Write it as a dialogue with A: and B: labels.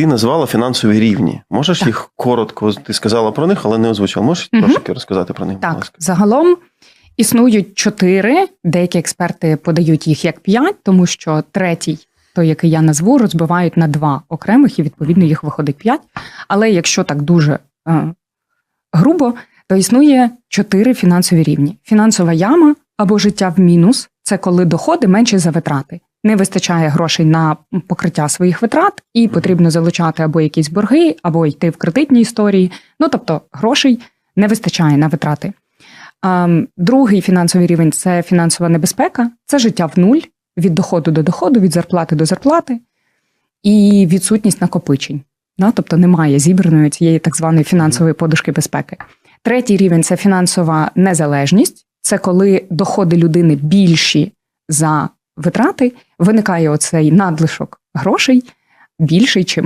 A: Ти назвала фінансові рівні. Можеш
B: Так.
A: їх коротко, ти сказала про них, але не озвучила. Можеш
B: Мгм.
A: трошки розказати про них, будь ласка?
B: загалом існують чотири, деякі експерти подають їх як п'ять, тому що третій, той, який я назву, розбивають на два окремих, і відповідно їх виходить п'ять. Але якщо так дуже е, грубо, то існує чотири фінансові рівні: фінансова яма або життя в мінус це коли доходи менші за витрати. Не вистачає грошей на покриття своїх витрат, і потрібно залучати або якісь борги, або йти в кредитні історії. Ну тобто грошей не вистачає на витрати. Ем, Другий фінансовий рівень це фінансова небезпека, це життя в нуль від доходу до доходу, від зарплати до зарплати, і відсутність накопичень. Да? Тобто немає зібраної цієї так званої фінансової подушки безпеки. Третій рівень це фінансова незалежність, це коли доходи людини більші за витрати, виникає оцей надлишок грошей більший чи